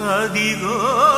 어디고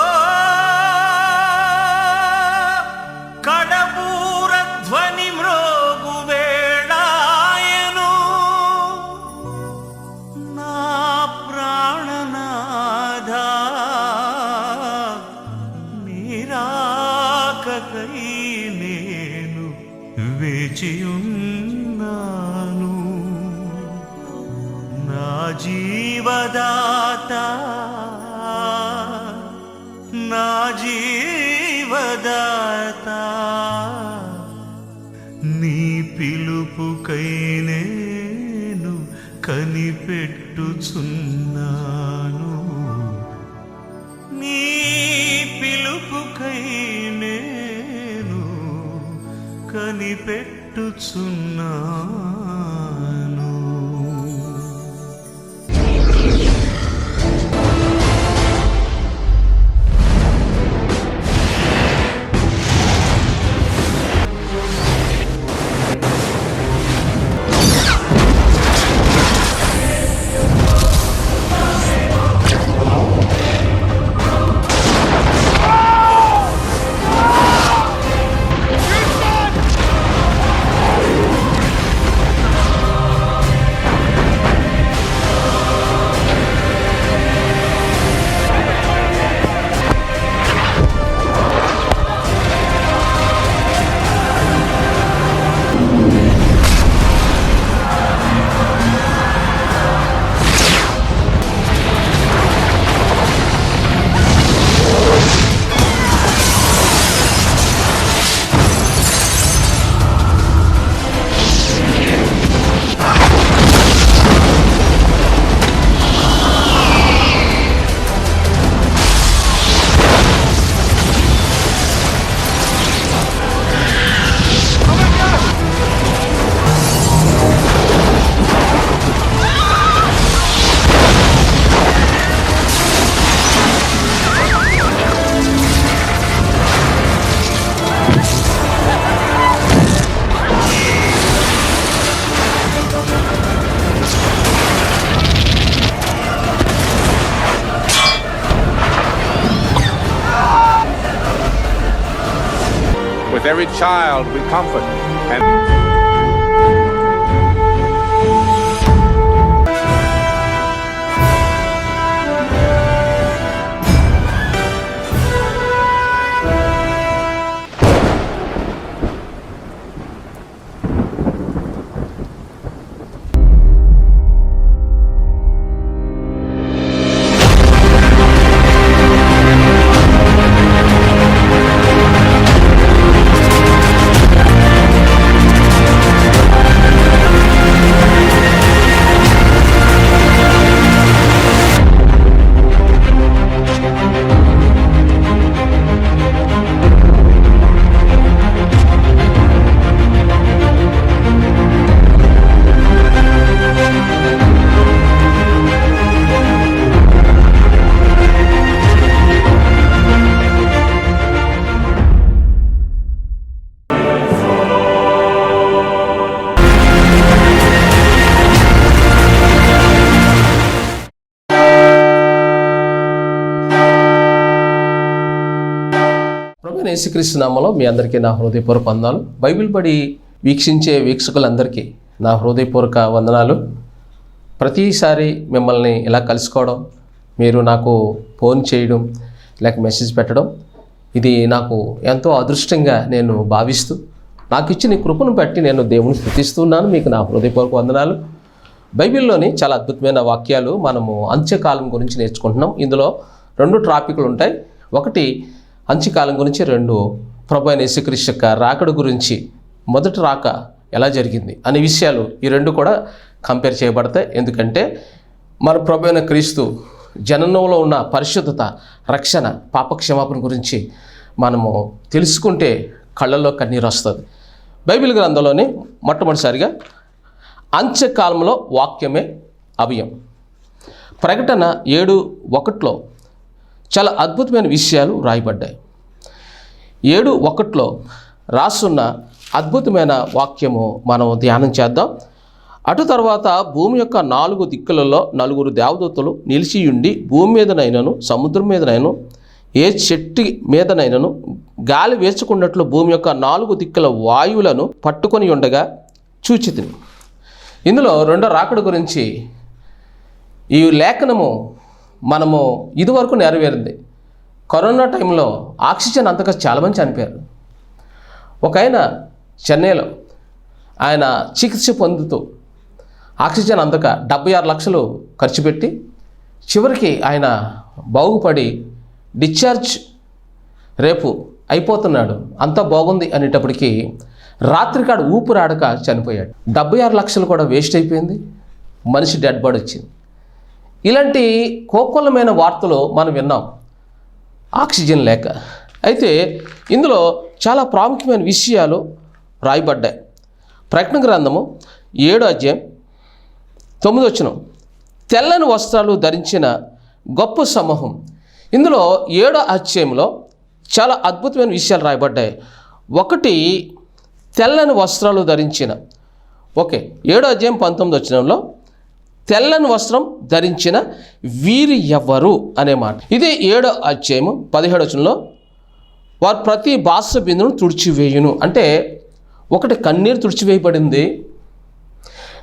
comfort యేసుక్రీస్తు నామలో మీ అందరికీ నా హృదయపూర్వక వందనాలు. బైబిల్ పడి వీక్షించే వీక్షకులందరికీ నా హృదయపూర్వక వందనాలు. ప్రతిసారి మిమ్మల్ని ఇలా కలుసుకోవడం మీరు నాకు ఫోన్ చేయడం లేక మెసేజ్ పెట్టడం ఇది నాకు ఎంతో అదృష్టంగా నేను భావిస్తూ నాకు ఇచ్చిన కృపను బట్టి నేను దేవుని స్థుతిస్తున్నాను మీకు నా హృదయపూర్వక వందనాలు. బైబిల్లోని చాలా అద్భుతమైన వాక్యాలు మనము అంత్యకాలం గురించి నేర్చుకుంటున్నాం. ఇందులో రెండు ట్రాపిక్లు ఉంటాయి. ఒకటి అంత్యకాలం గురించి రెండు. ప్రభు అయిన యేసుక్రీస్తు యొక్క రాకడ గురించి మొదటి రాక ఎలా జరిగింది అనే విషయాలు ఈ రెండు కూడా కంపేర్ చేయబడతాయి. ఎందుకంటే మన ప్రభు అయిన క్రీస్తు జననంలో ఉన్న పరిశుద్ధత రక్షణ పాపక్షమాపణ గురించి మనము తెలుసుకుంటే కళ్ళల్లో కన్నీరు వస్తుంది. బైబిల్ గ్రంథంలోని మొట్టమొదటిసారిగా అంత్యకాలంలో వాక్యమే అభయం. ప్రకటన ఏడు ఒకటిలో చాలా అద్భుతమైన విషయాలు రాయబడ్డాయి. ఏడు ఒకటిలో రాసున్న అద్భుతమైన వాక్యము మనం ధ్యానం చేద్దాం. అటు తర్వాత భూమి యొక్క నాలుగు దిక్కులలో నలుగురు దేవదూతలు నిలిచియుండి భూమి మీదనైనను సముద్రం మీదనైనను ఏ చెట్టు మీదనైనను గాలి వేసుకున్నట్లు భూమి యొక్క నాలుగు దిక్కుల వాయువులను పట్టుకొని ఉండగా చూచితిని. ఇందులో రెండో రాకడ గురించి ఈ లేఖనము మనము ఇదివరకు నెరవేరింది. కరోనా టైంలో ఆక్సిజన్ అంతగా చాలామంది చనిపోయారు. ఒక ఆయన చెన్నైలో ఆయన చికిత్స పొందుతూ ఆక్సిజన్ అందక డెబ్బై ఆరు లక్షలు ఖర్చు పెట్టి చివరికి ఆయన బాగుపడి డిశ్చార్జ్ రేపు అయిపోతున్నాడు. అంతా బాగుంది అనేటప్పటికీ రాత్రికాడు ఊపిరాడక చనిపోయాడు. డెబ్బై ఆరు లక్షలు కూడా వేస్ట్ అయిపోయింది. మనిషి డెడ్ బాడీ వచ్చింది. ఇలాంటి కోకొల్లమైన వార్తలు మనం విన్నాం. ఆక్సిజన్ లేక. అయితే ఇందులో చాలా ప్రాముఖ్యమైన విషయాలు రాయబడ్డాయి. ప్రకటన గ్రంథము ఏడు అధ్యాయం తొమ్మిది వచ్చిన తెల్లని వస్త్రాలు ధరించిన గొప్ప సమూహం. ఇందులో ఏడో అధ్యాయంలో చాలా అద్భుతమైన విషయాలు రాయబడ్డాయి. ఒకటి తెల్లని వస్త్రాలు ధరించిన. ఓకే ఏడో అధ్యాయం పంతొమ్మిది వచ్చినంలో తెల్లని వస్త్రం ధరించిన వీరి ఎవరు అనే మాట. ఇదే ఏడో అధ్యాయము పదిహేడు వచనంలో వారు ప్రతి బాస బిందును తుడిచివేయును. అంటే ఒకటి కన్నీరు తుడిచివేయబడింది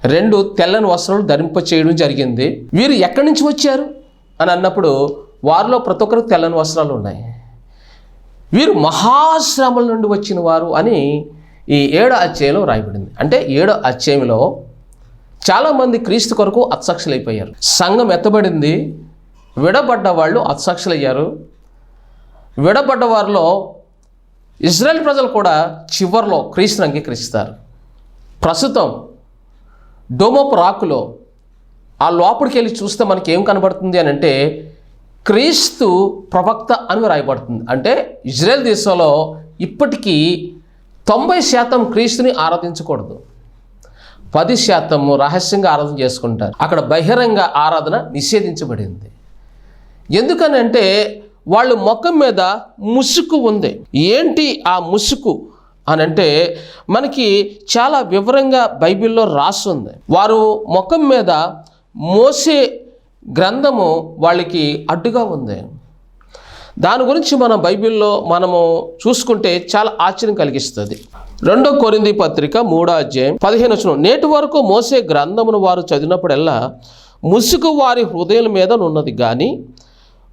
రెండు తెల్లని వస్త్రాలు ధరింప చేయడం జరిగింది. వీరు ఎక్కడి నుంచి వచ్చారు? అని అన్నప్పుడు వారిలో ప్రతి ఒక్కరికి తెల్లని వస్త్రాలు ఉన్నాయి. వీరు మహాశ్రమల నుండి వచ్చిన వారు అని ఈ ఏడో అధ్యాయంలో రాయబడింది. అంటే ఏడో అధ్యాయంలో చాలామంది క్రీస్తు కొరకు అత్సాక్షులైపోయారు. సంఘం ఎత్తబడింది. విడబడ్డ వాళ్ళు అత్సాక్షులయ్యారు. విడబడ్డ వారిలో ఇజ్రాయెల్ ప్రజలు కూడా చివరిలో క్రీస్తుని అంగీకరిస్తారు. ప్రస్తుతం డోమోప్ రాకులో ఆ లోపలికి వెళ్ళి చూస్తే మనకి ఏం కనబడుతుంది అని అంటే క్రీస్తు ప్రవక్త అని రాయబడుతుంది అంటే ఇజ్రాయెల్ దేశంలో ఇప్పటికీ తొంభై శాతం క్రీస్తుని ఆరాధించకూడదు. పది శాతము రహస్యంగా ఆరాధన చేసుకుంటారు. అక్కడ బహిరంగ ఆరాధన నిషేధించబడింది. ఎందుకనంటే వాళ్ళు ముఖం మీద ముసుకు ఉంది. ఏంటి ఆ ముసుకు అని అంటే మనకి చాలా వివరంగా బైబిల్లో రాస్తుంది వారు ముఖం మీద మోసే గ్రంథము వాళ్ళకి అడ్డుగా ఉంది. దాని గురించి మన బైబిల్లో మనము చూసుకుంటే చాలా ఆశ్చర్యం కలిగిస్తుంది. రెండో కొరింది పత్రిక మూడో అధ్యాయం పదిహేను వచ్చిన నేటి వరకు మోసే గ్రంథమును వారు చదివినప్పుడల్లా ముసుగు వారి హృదయం మీద ఉన్నది కానీ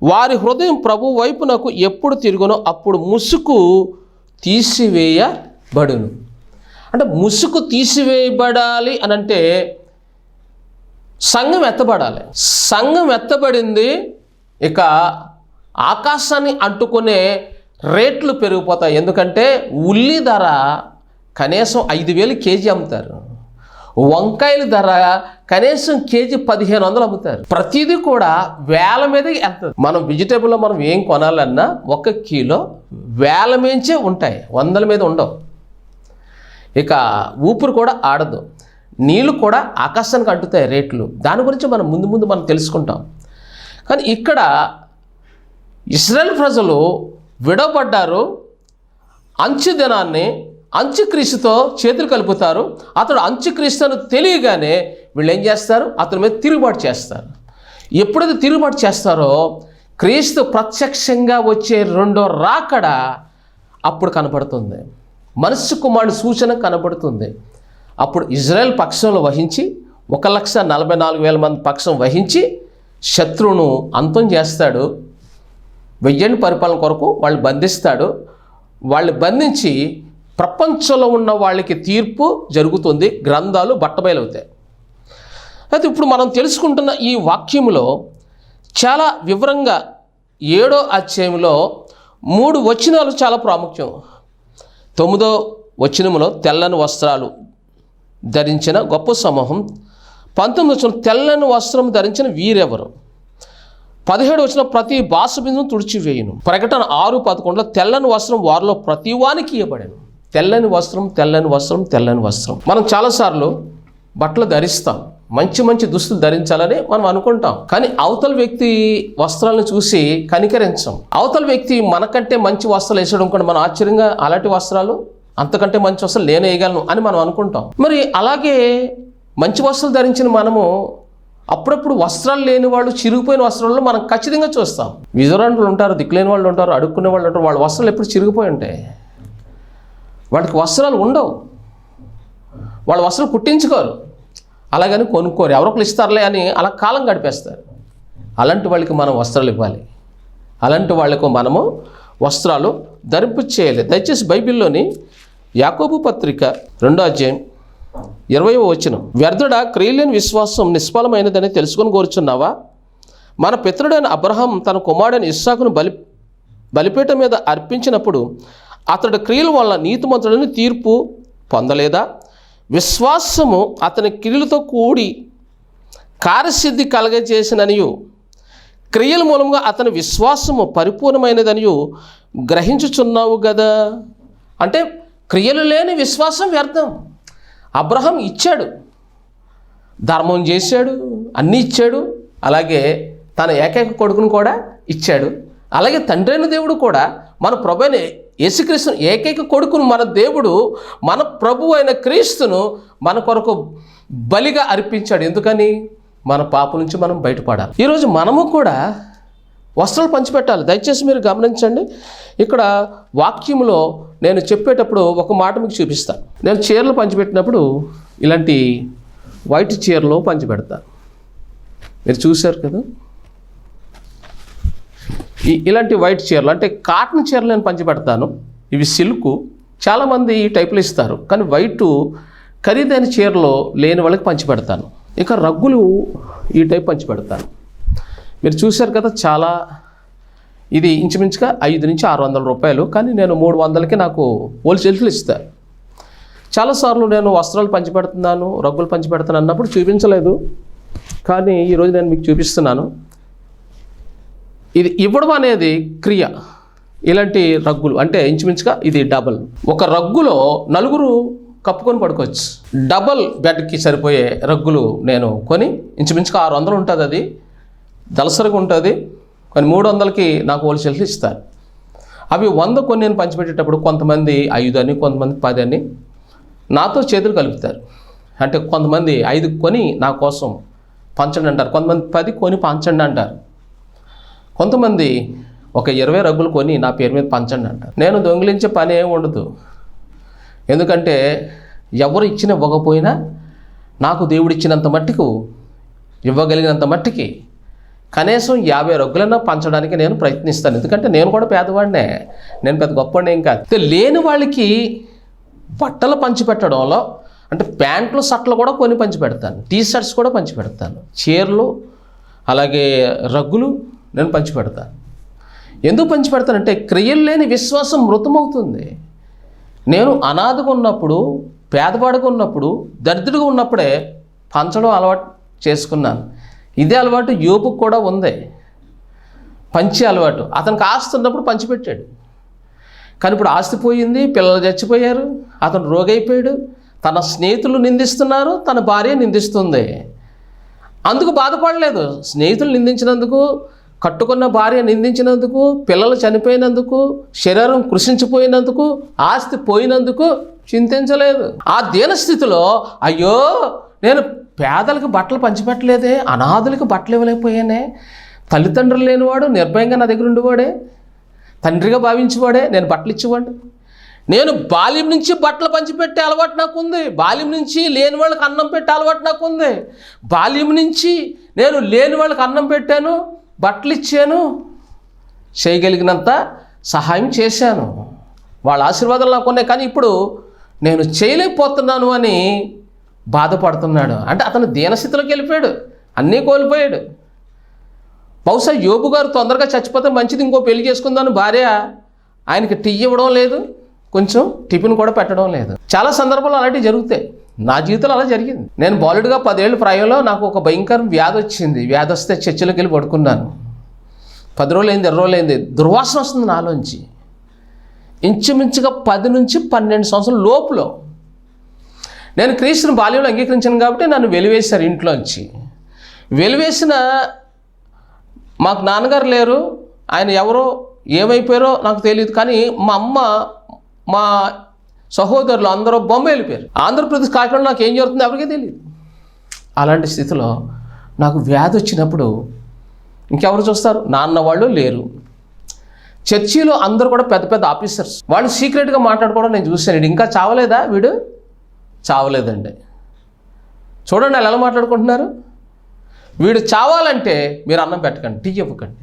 వారి హృదయం ప్రభు వైపునకు ఎప్పుడు తిరుగునో అప్పుడు ముసుగు తీసివేయబడును. అంటే ముసుగు తీసివేయబడాలి అని అంటే సంఘం ఎత్తబడాలి. సంఘం ఎత్తబడింది ఇక ఆకాశాన్ని అంటుకునే రేట్లు పెరిగిపోతాయి. ఎందుకంటే ఉల్లి ధర కనీసం ఐదు వేలు కేజీ అమ్ముతారు. వంకాయల ధర కనీసం కేజీ పదిహేను వందలు అమ్ముతారు. ప్రతిదీ కూడా వేల మీద వెళ్తుంది. మనం వెజిటేబుల్లో మనం ఏం కొనాలన్నా ఒక కిలో వేల మించే ఉంటాయి. వందల మీద ఉండవు. ఇక ఊపిరి కూడా ఆడదు. నీళ్ళు కూడా ఆకాశానికి అంటుతాయి రేట్లు. దాని గురించి మనం ముందు ముందు మనం తెలుసుకుంటాం. కానీ ఇక్కడ ఇస్రాయల్ ప్రజలు విడవబడ్డారు. అంచు దినాన్ని అంచుక్రీస్తుతో చేతులు కలుపుతారు. అతడు అంచుక్రీస్తును తెలియగానే వీళ్ళు ఏం చేస్తారు? అతని మీద తిరుగుబాటు చేస్తారు. ఎప్పుడైతే తిరుగుబాటు చేస్తారో క్రీస్తు ప్రత్యక్షంగా వచ్చే రెండో రాకడ అప్పుడు కనపడుతుంది మనస్సు కుమారుడి సూచన కనబడుతుంది. అప్పుడు ఇజ్రాయెల్ పక్షంలో వహించి ఒక లక్ష నలభై నాలుగు వేల మంది పక్షం వహించి శత్రువును అంతం చేస్తాడు. వెయ్యండి పరిపాలన కొరకు వాళ్ళు బంధిస్తాడు. వాళ్ళు బంధించి ప్రపంచంలో ఉన్న వాళ్ళకి తీర్పు జరుగుతుంది గ్రంథాలు బట్టబయలవుతాయి. అయితే ఇప్పుడు మనం తెలుసుకుంటున్న ఈ వాక్యంలో చాలా వివరంగా ఏడో అధ్యాయంలో మూడు వచనాలు చాలా ప్రాముఖ్యం. తొమ్మిదో వచనములో తెల్లని వస్త్రాలు ధరించిన గొప్ప సమూహం పంతొమ్మిది వచ్చిన తెల్లని వస్త్రం ధరించిన వీరెవరు? పదిహేడు వచ్చిన ప్రతి బాసు బిందును తుడిచివేయును. ప్రకటన ఆరు పదకొండులో తెల్లని వస్త్రం వారిలో ప్రతి వానికి ఇవ్వబడను తెల్లని వస్త్రం తెల్లని వస్త్రం తెల్లని వస్త్రం. మనం చాలాసార్లు బట్టలు ధరిస్తాం. మంచి మంచి దుస్తులు ధరించాలని మనం అనుకుంటాం. కానీ అవతల వ్యక్తి వస్త్రాలను చూసి కనికరించం. అవతల వ్యక్తి మనకంటే మంచి వస్త్రాలు వేసడం కూడా మనం ఆశ్చర్యంగా అలాంటి వస్త్రాలు? అంతకంటే మంచి వస్త్రాలు నేను వేయగలను అని మనం అనుకుంటాం. మరి అలాగే మంచి వస్త్రాలు ధరించిన మనము అప్పుడప్పుడు వస్త్రాలు లేని వాళ్ళు చిరిగిపోయిన వస్త్రాలను మనం ఖచ్చితంగా చూస్తాం. విజరాండ్లు ఉంటారు దిక్కులేని వాళ్ళు ఉంటారు అడుక్కునే వాళ్ళు ఉంటారు వాళ్ళ వస్త్రాలు ఎప్పుడు చిరిగిపోయి ఉంటాయి. వాళ్ళకి వస్త్రాలు ఉండవు. వాళ్ళ వస్త్రం కుట్టించుకోరు. అలాగని కొనుక్కోరు. ఎవరొకరు ఇస్తారులే అని అలా కాలం గడిపేస్తారు. అలాంటి వాళ్ళకి మనం వస్త్రాలు ఇవ్వాలి. అలాంటి వాళ్ళకు మనము వస్త్రాలు ధరింపు చేయాలి. దయచేసి బైబిల్లోని యాకోబు పత్రిక రెండో అధ్యాయం ఇరవై వచనం. వ్యర్థుడ క్రియలేని విశ్వాసం నిష్ఫలమైనదని తెలుసుకొని కోరుచున్నావా? మన పితరుడైన అబ్రహం తన కుమారుడైన ఇస్సాకును బలి బలిపీఠ మీద అర్పించినప్పుడు అతడి క్రియల వల్ల నీతిమంతుడని తీర్పు పొందలేదా? విశ్వాసము అతని క్రియలతో కూడి కార్యసిద్ధి కలగజేసిననియు. క్రియల మూలంగా అతని విశ్వాసము పరిపూర్ణమైనదనియు గ్రహించుచున్నావు కదా అంటే క్రియలు లేని విశ్వాసం వ్యర్థం. అబ్రహం ఇచ్చాడు. ధర్మం చేశాడు. అన్నీ ఇచ్చాడు. అలాగే తన ఏకైక కొడుకును కూడా ఇచ్చాడు. అలాగే తండ్రైన దేవుడు కూడా మన ప్రభుని యేసుక్రీస్తు ఏకైక కొడుకును మన దేవుడు మన ప్రభు అయిన క్రీస్తును మన కొరకు బలిగా అర్పించాడు. ఎందుకని? మన పాప నుంచి మనం బయటపడాలి. ఈరోజు మనము కూడా వస్త్రాలు పంచిపెట్టాలి. దయచేసి మీరు గమనించండి. ఇక్కడ వాక్యంలో నేను చెప్పేటప్పుడు ఒక మాట మీకు చూపిస్తాను. నేను చీరలు పంచిపెట్టినప్పుడు ఇలాంటి వైట్ చీరలు పంచిపెడతాను. మీరు చూశారు కదా? ఇలాంటి వైట్ చీరలు అంటే కాటన్ చీరలు నేను పంచిపెడతాను. ఇవి సిల్క్. చాలామంది ఈ టైపులు ఇస్తారు. కానీ వైట్ ఖరీదైన చీరలు లేని వాళ్ళకి పంచిపెడతాను. ఇక రగ్గులు ఈ టైప్ పంచిపెడతాను. మీరు చూశారు కదా చాలా ఇది ఇంచుమించుగా ఐదు నుంచి ఆరు వందల రూపాయలు. కానీ నేను మూడు వందలకి నాకు హోల్సేల్స్లు ఇస్తాను చాలాసార్లు నేను వస్త్రాలు పంచిపెడుతున్నాను రగ్గులు పంచిపెడుతున్నాను అన్నప్పుడు చూపించలేదు. కానీ ఈరోజు నేను మీకు చూపిస్తున్నాను. ఇది ఇవ్వడం అనేది క్రియ. ఇలాంటి రగ్గులు అంటే ఇంచుమించుగా ఇది డబల్ ఒక రగ్గులో నలుగురు కప్పుకొని పడుకోవచ్చు. డబల్ బెడ్కి సరిపోయే రగ్గులు నేను కొని ఇంచుమించుగా ఆరు వందలు ఉంటుంది అది. దలసరిగా ఉంటుంది. కొన్ని మూడు వందలకి నాకు హోల్సేల్స్ ఇస్తారు. అవి వంద కొన్ని నేను పంచిపెట్టేటప్పుడు కొంతమంది ఐదు అని కొంతమంది పది అని నాతో చేతులు కలుపుతారు. అంటే కొంతమంది ఐదు కొని నా కోసం పంచండి అంటారు. కొంతమంది పది కొని పంచండి అంటారు. కొంతమంది ఒక ఇరవై రగ్గులు కొని నా పేరు మీద పంచండి అంటారు. నేను దొంగిలించే పని ఏమి ఉండదు. ఎందుకంటే ఎవరు ఇచ్చిన ఇవ్వకపోయినా నాకు దేవుడు ఇచ్చినంత మట్టుకు ఇవ్వగలిగినంత మట్టుకి కనీసం యాభై రగ్గులన్నా పంచడానికి నేను ప్రయత్నిస్తాను. ఎందుకంటే నేను కూడా పేదవాడినే. నేను పెద్ద గొప్పవాడిని ఏం కాదు. లేని వాళ్ళకి బట్టలు పంచిపెట్టడంలో అంటే ప్యాంట్లు షర్ట్లు కూడా కొని పంచి పెడతాను టీ షర్ట్స్ కూడా పంచి పెడతాను చీరలు అలాగే రగ్గులు నేను పంచిపెడతాను ఎందుకు పంచిపెడతానంటే క్రియలు లేని విశ్వాసం మృతమవుతుంది. నేను అనాథగా ఉన్నప్పుడు పేదవాడుగా ఉన్నప్పుడు దరిద్రుడుగా ఉన్నప్పుడే పంచడం అలవాటు చేసుకున్నాను. ఇదే అలవాటు యోపుకు కూడా ఉంది. పంచి అలవాటు. అతనికి ఆస్తి ఉన్నప్పుడు పంచిపెట్టాడు. కానీ ఇప్పుడు ఆస్తి పోయింది పిల్లలు చచ్చిపోయారు అతను రోగైపోయాడు తన స్నేహితులు నిందిస్తున్నారు తన భార్య నిందిస్తుంది. అందుకు బాధపడలేదు. స్నేహితులు నిందించినందుకు కట్టుకున్న భార్య నిందించినందుకు పిల్లలు చనిపోయినందుకు శరీరం కృషించిపోయినందుకు ఆస్తి పోయినందుకు చింతించలేదు. ఆ దీనస్థితిలో అయ్యో నేను పేదలకు బట్టలు పంచిపెట్టలేదే అనాథులకు బట్టలు ఇవ్వలేకపోయానే. తల్లిదండ్రులు లేనివాడు నిర్భయంగా నా దగ్గర ఉండేవాడే. తండ్రిగా భావించేవాడే నేను బట్టలు ఇచ్చేవాడిని. నేను బాల్యం నుంచి బట్టలు పంచిపెట్టే అలవాటు నాకు ఉంది బాల్యం నుంచి లేని వాళ్ళకి అన్నం పెట్టే అలవాటు నాకు ఉంది బాల్యం నుంచి నేను లేని వాళ్ళకి అన్నం పెట్టాను. బట్టలు ఇచ్చాను చేయగలిగినంత సహాయం చేశాను. వాళ్ళ ఆశీర్వాదాలు నాకు ఉన్నాయి కానీ ఇప్పుడు నేను చేయలేకపోతున్నాను అని బాధపడుతున్నాడు. అంటే అతను దీనస్థితిలోకి వెళ్ళిపోయాడు అన్నీ కోల్పోయాడు. బహుశా యోబు గారు తొందరగా చచ్చిపోతే మంచిది ఇంకో పెళ్ళి చేసుకుందాను భార్య ఆయనకి టీ ఇవ్వడం లేదు కొంచెం టిఫిన్ కూడా పెట్టడం లేదు. చాలా సందర్భాలు అలాంటివి జరుగుతాయి. నా జీవితంలో అలా జరిగింది. నేను బాలుడుగా పదేళ్ళు ప్రాయంలో నాకు ఒక భయంకరం వ్యాధి వచ్చింది. వ్యాధి వస్తే చర్చిలోకి వెళ్ళి పడుకున్నాను. పది రోజులు అయింది ఇరవై రోజులైంది. దుర్వాసన వస్తుంది నాలోంచి ఇంచుమించుగా పది నుంచి పన్నెండు సంవత్సరాల లోపులో నేను క్రీస్తుని బాల్యంలో అంగీకరించాను కాబట్టి నన్ను వెలివేశారు ఇంట్లోంచి. వెలివేసిన మాకు నాన్నగారు లేరు. ఆయన ఎవరో ఏమైపోయారో నాకు తెలియదు. కానీ మా అమ్మ మా సహోదరులు అందరూ బొమ్మ వెళ్ళిపోయారు. ఆంధ్రప్రదేశ్ కాకినాడ నాకు ఏం జరుగుతుందో ఎవరికీ తెలియదు అలాంటి స్థితిలో నాకు వ్యాధి వచ్చినప్పుడు ఇంకెవరు చూస్తారు? నాన్న వాళ్ళు లేరు. చర్చిలో అందరూ కూడా పెద్ద పెద్ద ఆఫీసర్స్. వాళ్ళు సీక్రెట్గా మాట్లాడుకోవడం నేను చూశాను. ఇంకా చావలేదా? వీడు చావలేదండి. చూడండి వాళ్ళు ఎలా మాట్లాడుకుంటున్నారు? వీడు చావాలంటే మీరు అన్నం పెట్టకండి. టీ ఇవ్వకండి.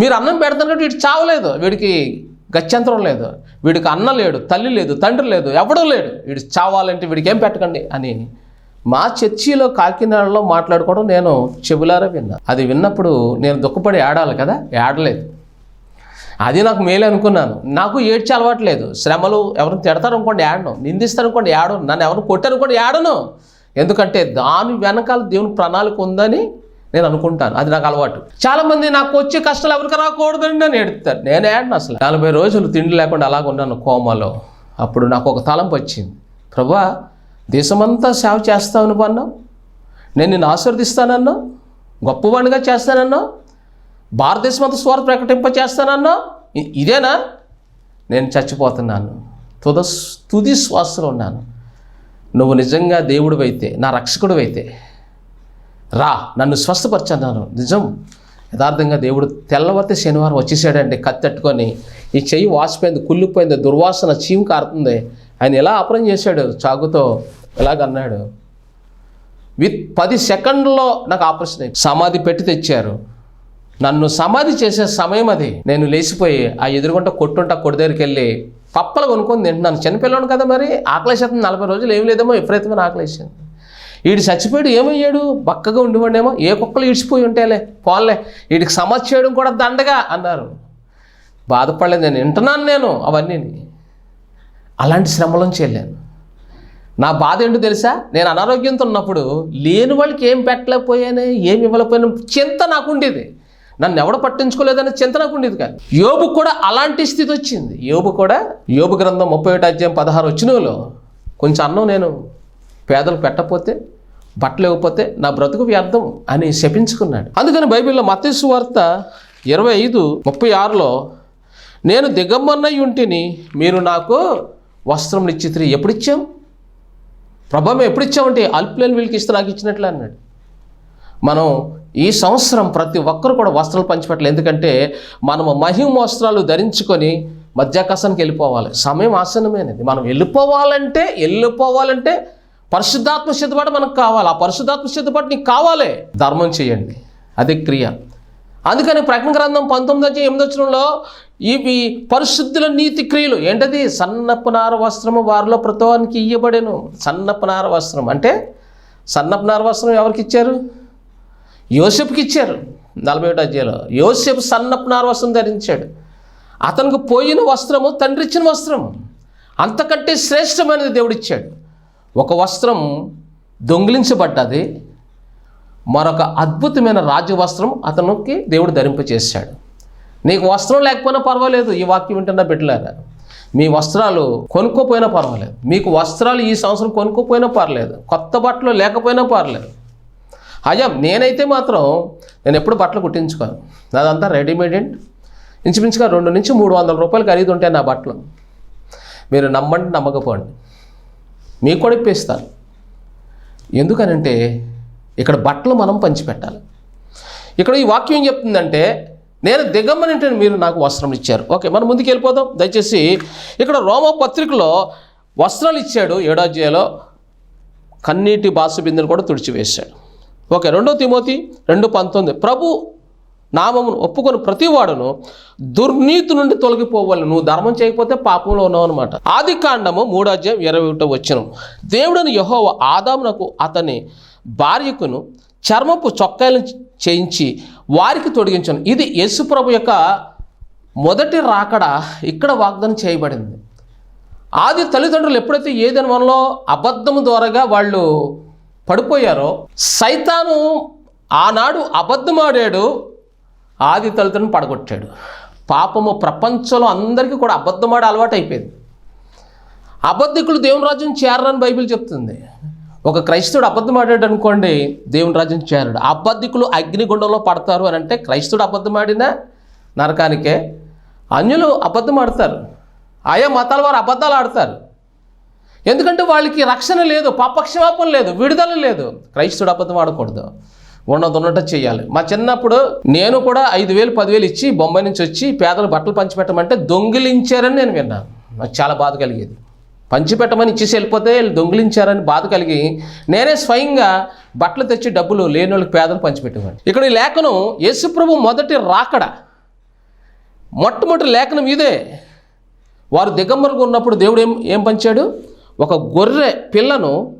మీరు అన్నం పెడతారు వీడు చావలేదు. వీడికి గత్యంతరం లేదు. వీడికి అన్న లేడు తల్లి లేదు తండ్రి లేదు ఎవడూ లేడు. వీడు చావాలంటే వీడికి ఏం పెట్టకండి అని మా చర్చిలో కాకినాడలో మాట్లాడుకోవడం నేను చెబులారా విన్నా. అది విన్నప్పుడు నేను దుఃఖపడి ఏడాలి కదా? ఏడలేదు. అది నాకు మేలే అనుకున్నాను. నాకు ఏడ్చి అలవాట్లేదు శ్రమలు ఎవరిని తిడతారు అనుకోండి ఏడను. నిందిస్తారు అనుకోండి ఏడను. నన్ను ఎవరిని కొట్టారు అనుకోండి ఏడను. ఎందుకంటే దాని వెనకాల దేవుని ప్రణాళిక ఉందని నేను అనుకుంటాను. అది నాకు అలవాటు. చాలా మంది నాకు వచ్చే కష్టాలు ఎవరికి రాకూడదండి అని ఎడుతారు నేను ఏడను అసలు. నలభై రోజులు తిండి లేకుండా అలాగ ఉన్నాను కోమాలో. అప్పుడు నాకు ఒక తలంపు వచ్చింది. ప్రభా దేశమంతా సేవ చేస్తావు పన్నావు నేను నిన్ను ఆశీర్దిస్తానన్నా గొప్పవాడిగా చేస్తానన్నా భారతదేశం అంతా స్వార్థ ప్రకటింప చేస్తానన్నా ఇదేనా? నేను చచ్చిపోతున్నాను. తుద తుది శ్వాసలో ఉన్నాను. నువ్వు నిజంగా దేవుడు అయితే నా రక్షకుడు అయితే రా నన్ను స్వస్థపరచన్నాను నిజం. యథార్థంగా దేవుడు తెల్లవారితే శనివారం వచ్చేసాడండి కత్తెట్టుకొని ఈ చెయ్యి వాసిపోయింది కుళ్ళిపోయింది దుర్వాసన చీము కారుతుంది. ఆయన ఎలా అపరం చేశాడు? చాకుతో ఎలాగన్నాడు విత్ పది సెకండ్లో నాకు ఆపరేషన్ అయింది. సమాధి పెట్టి తెచ్చారు. నన్ను సమాధి చేసే సమయం అది. నేను లేచిపోయి ఆ ఎదురుగుంట కొట్టుంట కొడి దగ్గరికి వెళ్ళి పప్పలు కొనుక్కొని తింటున్నాను. చిన్నపిల్లను కదా మరి? ఆకలేసేస్తుంది. నలభై రోజులు ఏం లేదేమో విపరీతమైన ఆకలేసింది వీడు చచ్చిపోయాడు ఏమయ్యాడు? బక్కగా ఉండివాడేమో ఏ కుక్కలు ఇడిచిపోయి ఉంటేలే పోన్లే. వీడికి సమస్య చేయడం కూడా దండగా అన్నారు. బాధపడలేదు నేను వింటున్నాను నేను అవన్నీ అలాంటి శ్రమలోంచి వెళ్ళాను. నా బాధ ఏంటో తెలుసా? నేను అనారోగ్యంతో ఉన్నప్పుడు లేని వాళ్ళకి ఏం పెట్టలేకపోయానే ఏం ఇవ్వలేకపోయాను చింత నాకు ఉండేది. నన్ను ఎవడ పట్టించుకోలేదనే చింత నాకు ఉండేది కాదు. యోబు కూడా అలాంటి స్థితి వచ్చింది. యోబు కూడా యోబు గ్రంథం ముప్పై ఒకటి అధ్యాయం పదహారు వచ్చినలో కొంచెం అన్నం నేను పేదలకు పెట్టకపోతే బట్టలు ఇవ్వకపోతే నా బ్రతుకు వ్యర్థం అని శపించుకున్నాడు. అందుకని బైబిల్లో మతేసు వార్త ఇరవై ఐదు ముప్పై ఆరులో నేను దిగమ్మన్నయ్య ఉంటిని మీరు నాకు వస్త్రం ఇచ్చిత్రి ఎప్పుడు ఇచ్చాం ప్రభా మేము ఎప్పుడు ఇచ్చామంటే అల్పులేని వీళ్ళకి ఇస్తే నాకు ఇచ్చినట్లు అన్నాడు. మనం ఈ సంవత్సరం ప్రతి ఒక్కరు కూడా వస్త్రాలు పంచిపెట్టాలి ఎందుకంటే మనము మహిమ వస్త్రాలు ధరించుకొని మధ్యాకాశానికి వెళ్ళిపోవాలి. సమయం ఆసనమైనది మనం వెళ్ళిపోవాలంటే వెళ్ళిపోవాలంటే పరిశుద్ధాత్మ సిద్ధపాటు మనకు కావాలి. ఆ పరిశుద్ధాత్మ సిద్ధపాటు నీకు కావాలి. ధర్మం చేయండి. అదే క్రియ. అందుకని ప్రకటన గ్రంథం పంతొమ్మిది వచ్చి ఎనిమిది వచ్చరంలో ఇవి పరిశుద్ధుల నీతి క్రియలు ఏంటది? సన్నపు నార వస్త్రము వారిలో ప్రతోవానికి ఇయ్యబడేను. సన్నపునార వస్త్రం. అంటే సన్నపు నార వస్త్రం ఎవరికి ఇచ్చారు? యోసెఫ్కి ఇచ్చారు. నలభై ఒకటి అధ్యాయంలో యోసెఫ్ సన్నపు నార వస్త్రం ధరించాడు. అతనికి పోయిన వస్త్రము తండ్రి ఇచ్చిన వస్త్రం. అంతకంటే శ్రేష్టమైనది దేవుడిచ్చాడు. ఒక వస్త్రం దొంగిలించబడ్డది. మరొక అద్భుతమైన రాజవస్త్రం అతనికి దేవుడు ధరింపచేశాడు నీకు వస్త్రం లేకపోయినా పర్వాలేదు ఈ వాక్యం వింటున్నా బిడ్డలారా. మీ వస్త్రాలు కొనుక్కోపోయినా పర్వాలేదు. మీకు వస్త్రాలు ఈ సంవత్సరం కొనుక్కోపోయినా పర్లేదు. కొత్త బట్టలు లేకపోయినా పర్లేదు. అయ్యా నేనైతే మాత్రం నేను ఎప్పుడు బట్టలు కుట్టించుకోను. నాదంతా రెడీమేడ్ అండ్ ఇంచుమించుగా రెండు నుంచి మూడు వందల రూపాయలు ఖరీదు ఉంటాయి నా బట్టలు. మీరు నమ్మండి నమ్మకపోండి. మీకు కూడా ఇప్పిస్తాను. ఎందుకనంటే ఇక్కడ బట్టలు మనం పంచిపెట్టాలి. ఇక్కడ ఈ వాక్యం ఏం చెప్తుందంటే నేను దిగమ్మనంటే మీరు నాకు వస్త్రం ఇచ్చారు. ఓకే మనం ముందుకు వెళ్ళిపోదాం. దయచేసి ఇక్కడ రోమ పత్రికలో వస్త్రాలు ఇచ్చాడు ఏడో కన్నీటి బాసు బిందెను కూడా తుడిచివేశాడు. ఓకే రెండో తిమోతి రెండు పంతొమ్మిది. ప్రభు నామమును ఒప్పుకొని ప్రతివాడును దుర్నీతి నుండి తొలగిపోవాలి నువ్వు ధర్మం చేయకపోతే పాపంలో ఉన్నావు అనమాట ఆది కాండము మూడో అధ్యాయం ఇరవై ఒకటో వచ్చిన దేవుడని యహోవ ఆదామునకు అతని భార్యకును చర్మపు చొక్కాయలను చేయించి వారికి తొడిగించను. ఇది యేసుప్రభు యొక్క మొదటి రాకడ ఇక్కడ వాగ్దానం చేయబడింది. ఆది తల్లిదండ్రులు ఎప్పుడైతే ఏదైనా మనలో అబద్ధము ద్వారాగా వాళ్ళు పడిపోయారో సైతాను ఆనాడు అబద్ధమాడాడు ఆది తల్లిదండ్రులను పడగొట్టాడు. పాపము ప్రపంచంలో అందరికీ కూడా అబద్ధమాడ అలవాటు అయిపోయింది. అబద్ధికులు దేవుని రాజ్యం చేరరని బైబిల్ చెప్తుంది. ఒక క్రైస్తవుడు అబద్ధమాడాడు అనుకోండి దేవుని రాజ్యం చేరడు. అబద్ధికులు అగ్నిగుండంలో పడతారు అని అంటే క్రైస్తవుడు అబద్ధమాడినా? నరకానికే. అన్యులు అబద్ధం ఆడతారు ఆయా మతాల వారు అబద్ధాలు ఆడతారు. ఎందుకంటే వాళ్ళకి రక్షణ లేదు పాపక్షమాపణ లేదు విడుదల లేదు. క్రైస్తవుడు అబద్ధం ఆడకూడదు ఉన్నది ఉన్నట్టు చేయాలి. మా చిన్నప్పుడు నేను కూడా ఐదు వేలు పదివేలు ఇచ్చి బొంబాయి నుంచి వచ్చి పేదలు బట్టలు పంచిపెట్టమంటే దొంగిలించారని నేను విన్నాను. నాకు చాలా బాధ కలిగేది. పంచిపెట్టమని ఇచ్చేసి వెళ్ళిపోతే వీళ్ళు దొంగిలించారని బాధ కలిగి నేనే స్వయంగా బట్టలు తెచ్చి డబ్బులు లేని వాళ్ళకి పేదలు పంచిపెట్టేవాడిని ఇక్కడ ఈ లేఖనం యేసుప్రభు మొదటి రాకడ. మొట్టమొదటి లేఖనం ఇదే. వారు దిగంబరుగా ఉన్నప్పుడు దేవుడు ఏం ఏం పంచాడు? ఒక గొర్రె పిల్లను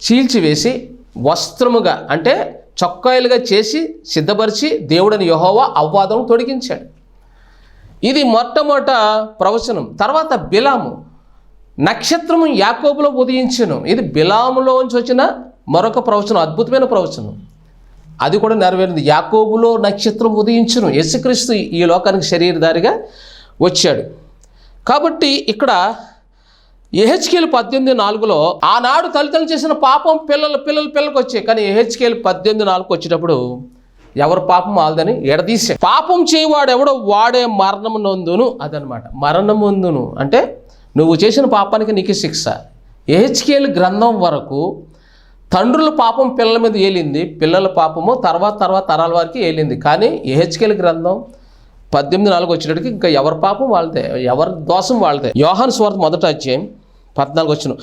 చీల్చివేసి వస్త్రముగా అంటే చొక్కాయలుగా చేసి సిద్ధపరిచి దేవుడని యహోవా అవ్వాదం తొడిగించాడు. ఇది మొట్టమొదట ప్రవచనం. తర్వాత బిలాము. నక్షత్రము యాకోబులో ఉదయించను. ఇది బిలాములోంచి వచ్చిన మరొక ప్రవచనం అద్భుతమైన ప్రవచనం. అది కూడా నెరవేరింది. యాకోబులో నక్షత్రం ఉదయించును. యశుక్రీస్తు ఈ లోకానికి శరీరధారిగా వచ్చాడు. కాబట్టి ఇక్కడ ఎహెచ్కేల్ పద్దెనిమిది నాలుగులో ఆనాడు తల్లిదండ్రులు చేసిన పాపం పిల్లల పిల్లల పిల్లలకు వచ్చాయి. కానీ ఎహెచ్కేల్ పద్దెనిమిది నాలుగు వచ్చేటప్పుడు ఎవరి పాపం వాళ్ళదని ఎడదీసే పాపం చేయవాడు ఎవడో వాడే మరణమునందును అదనమాట. మరణముందును అంటే నువ్వు చేసిన పాపానికి నీకు శిక్ష. ఎహెచ్కేల్ గ్రంథం వరకు తండ్రుల పాపం పిల్లల మీద ఏలింది పిల్లల పాపము తర్వాత తర్వాత తరాల వారికి ఏలింది. కానీ ఎహెచ్కేల్ గ్రంథం పద్దెనిమిది నాలుగు వచ్చేటప్పటికి ఇంకా ఎవరి పాపం వాళ్ళదే ఎవరి దోషం వాళ్ళదే. యోహాన్ స్వార్థ మొదట అధ్యాయం పద్నాలుగు వచ్చిన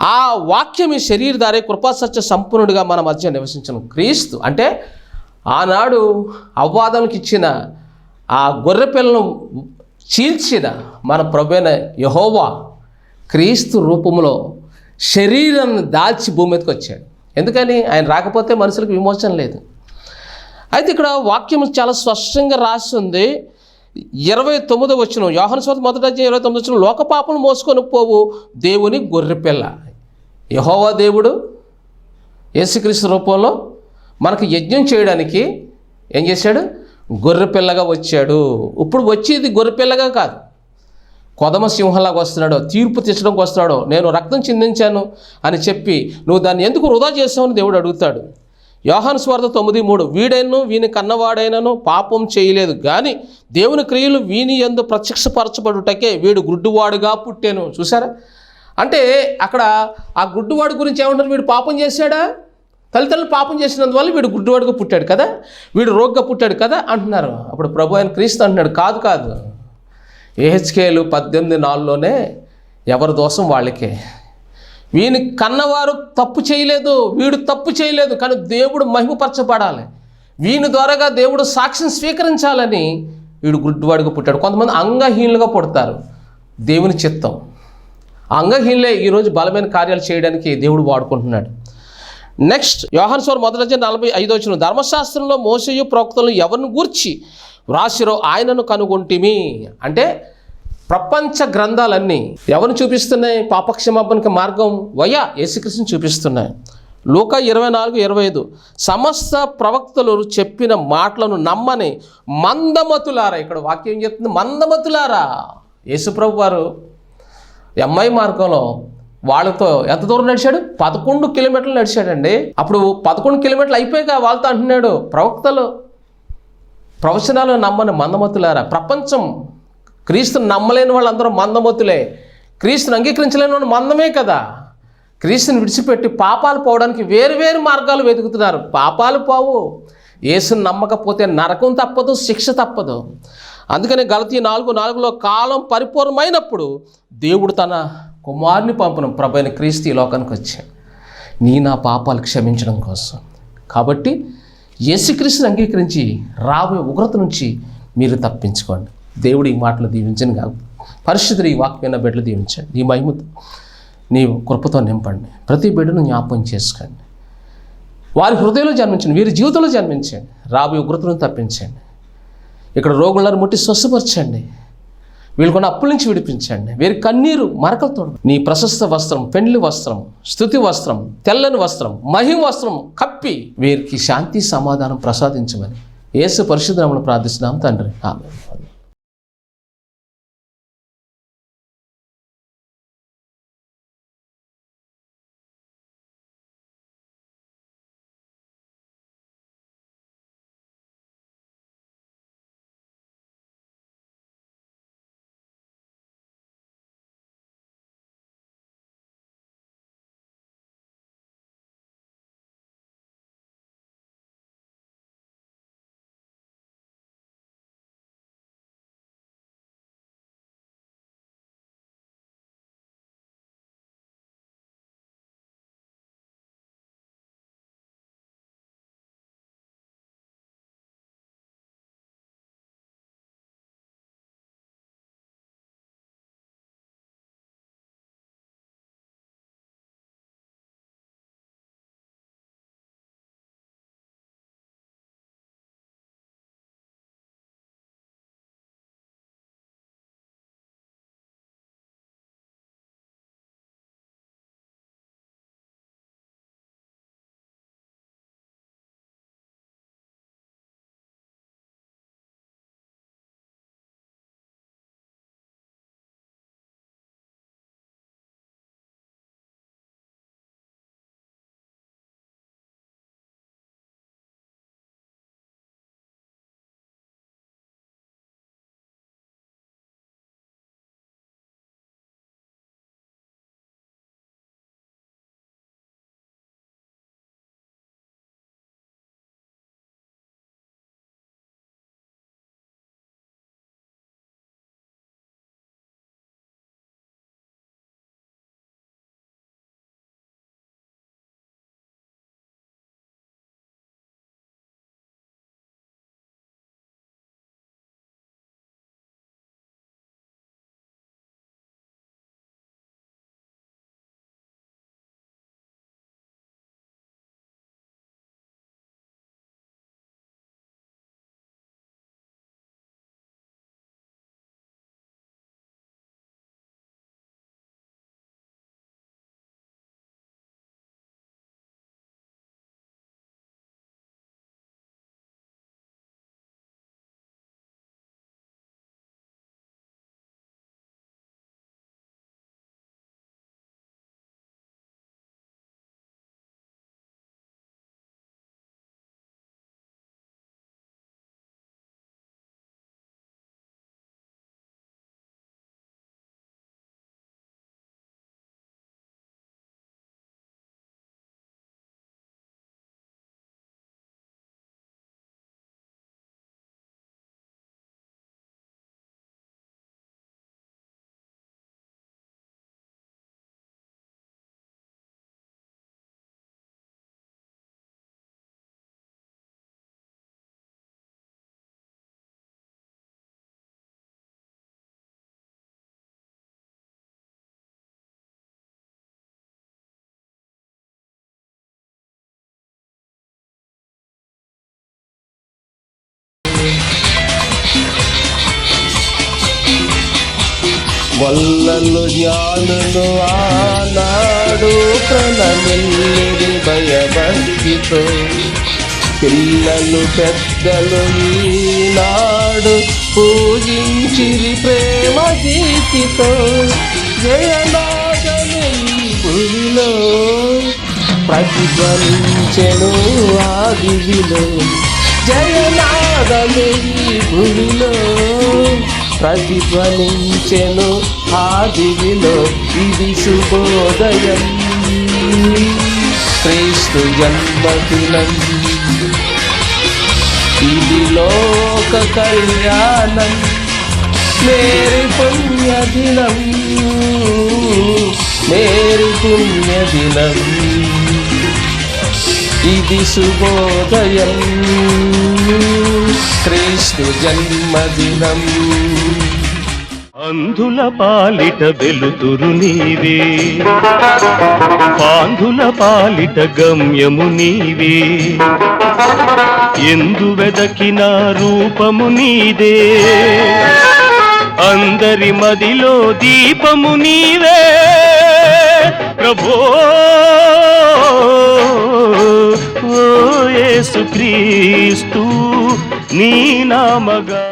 ఆ వాక్యం ఈ శరీరధారే కృపాసత్య సంపూర్ణుడిగా మన మధ్య నివసించను. క్రీస్తు అంటే ఆనాడు అవ్వాదానికి ఇచ్చిన ఆ గొర్రె పిల్లను చీల్చిన మన ప్రభైన యహోవా క్రీస్తు రూపంలో శరీరాన్ని దాల్చి భూమి మీదకి వచ్చాడు. ఎందుకని? ఆయన రాకపోతే మనుషులకు విమోచన లేదు. అయితే ఇక్కడ వాక్యం చాలా స్పష్టంగా రాస్తుంది. ఇరవై తొమ్మిదో వచ్చిన యోహన స్వత మొదట ఇరవై తొమ్మిది వచ్చిన లోకపాపను మోసుకొని పోవు దేవుని గొర్రెపిల్ల యహోవా దేవుడు యేసుక్రీస్తు రూపంలో మనకు యజ్ఞం చేయడానికి ఏం చేశాడు? గొర్రెపిల్లగా వచ్చాడు. ఇప్పుడు వచ్చేది గొర్రెపిల్లగా కాదు. కొదమ సింహంలాగా వస్తున్నాడు తీర్పు తీర్చడానికి వస్తున్నాడు. నేను రక్తం చిందించాను అని చెప్పి నువ్వు దాన్ని ఎందుకు వృధా చేస్తావని దేవుడు అడుగుతాడు. యోహాను స్వార్థ తొమ్మిది మూడు. వీడైనను వీని కన్నవాడైనను పాపం చేయలేదు. కానీ దేవుని క్రియలు వీని ఎందు ప్రత్యక్షపరచబడుటకే వీడు గుడ్డువాడుగా పుట్టాను. చూసారా అంటే అక్కడ ఆ గుడ్డువాడు గురించి ఏమంటారు వీడు పాపం చేశాడా? తల్లిదండ్రులు పాపం చేసినందువల్ల వీడు గుడ్డువాడుగా పుట్టాడు కదా? వీడు రోగ్గా పుట్టాడు కదా? అంటున్నారు. అప్పుడు ప్రభు ఆయన క్రీస్తు అంటున్నాడు కాదు కాదు. ఏహెచ్కేలు పద్దెనిమిది నాలుగులోనే ఎవరి దోషం వాళ్ళకే? వీని కన్నవారు తప్పు చేయలేదు వీడు తప్పు చేయలేదు కానీ దేవుడు మహిమపరచబడాలి. వీని ద్వారాగా దేవుడు సాక్ష్యం స్వీకరించాలని వీడు గుడ్డివాడిగా పుట్టాడు. కొంతమంది అంగహీనులుగా పుడతారు. దేవుని చిత్తం. అంగహీనులే ఈరోజు బలమైన కార్యాలు చేయడానికి దేవుడు వాడుకుంటున్నాడు. నెక్స్ట్ యోహాన్ స్వర్ మొదటి నలభై ఐదో వచ్చిన ధర్మశాస్త్రంలో మోసయు ప్రోక్తలను ఎవరిని గూర్చి వ్రాసిరో ఆయనను కనుగొంటిమి? అంటే ప్రపంచ గ్రంథాలన్నీ ఎవరిని చూపిస్తున్నాయి? పాపక్షమాపణకి మార్గం వయ యేసుకృష్ణ చూపిస్తున్నాయి. లోక ఇరవై నాలుగు ఇరవై ఐదు. సమస్త ప్రవక్తలు చెప్పిన మాటలను నమ్మని మందమతులారా. ఇక్కడ వాక్యం చెప్తుంది మందమతులారా. యేసుప్రభు వారు ఎంఐ మార్గంలో వాళ్ళతో ఎంత దూరం నడిచాడు? పదకొండు కిలోమీటర్లు నడిచాడండి. అప్పుడు పదకొండు కిలోమీటర్లు అయిపోయాక వాళ్ళతో అంటున్నాడు ప్రవక్తలు ప్రవచనాలు నమ్మని మందమతులారా. ప్రపంచం క్రీస్తుని నమ్మలేని వాళ్ళందరూ మందమొత్తులే. క్రీస్తుని అంగీకరించలేని వాళ్ళు మందమే కదా. క్రీస్తుని విడిచిపెట్టి పాపాలు పోవడానికి వేరు వేరు మార్గాలు వెతుకుతున్నారు. పాపాలు పోవు. యేసుని నమ్మకపోతే నరకం తప్పదు శిక్ష తప్పదు. అందుకనే గలతీ నాలుగు నాలుగులో కాలం పరిపూర్ణమైనప్పుడు దేవుడు తన కుమారుని పంపడం ప్రభైన క్రీస్తు ఈ లోకానికి వచ్చాడు నీ నా పాపాలు క్షమించడం కోసం. కాబట్టి యేసుక్రీస్తుని అంగీకరించి రాబోయే ఉగ్రత నుంచి మీరు తప్పించుకోండి. దేవుడు ఈ మాటలు దీవించను కాదు. పరిస్థితులు ఈ వాక్యమైన బిడ్డలు దీవించండి. నీ మహిమతో నీ కృపతో నింపండి. ప్రతి బిడ్డను జ్ఞాపకం చేసుకోండి. వారి హృదయంలో జన్మించండి. వీరి జీవితంలో జన్మించండి. రాబోయే ఉగ్రతను తప్పించండి. ఇక్కడ రోగులను ముట్టి స్వస్థపరచండి. వీళ్ళకున్న అప్పుల నుంచి విడిపించండి. వీరి కన్నీరు మరకలతో నీ ప్రశస్త వస్త్రం పెండ్లి వస్త్రం స్థుతి వస్త్రం తెల్లని వస్త్రం మహిమ వస్త్రం కప్పి వీరికి శాంతి సమాధానం ప్రసాదించమని ఏసు పరిశుద్ధములు ప్రార్థిస్తున్నాం తండ్రి. ఆమె వల్లలు జ్ఞానులు ఆనాడు ప్రణమిల్లిరి భయభక్తితో. పిల్లలు పెద్దలు ఈనాడు పూజించిరి ప్రేమ గీతితో. జయనాథని భూమిలో ప్రతిధ్వనించెను ఆ దివిలో జయనాథని భూమిలో ప్రతిధ్వనించెను ఆ ఇది శుభోదయం. క్రీస్తు జన్మదినం. ఇది లోక కళ్యాణం. మేరి పుణ్యదినం. మేరి పుణ్యదినం. ఇది శుభోదయం. క్రీస్తు జన్మదినం. అంధుల పాలిట వెలుతురు నీవే. పాంధుల పాలిట గమ్యము నీవే. ఎందు వెదకిన రూపము నీదే. అందరి మదిలో దీపము నీవే. ప్రభో. ఓ యేసుక్రీస్తు నీ నామగా.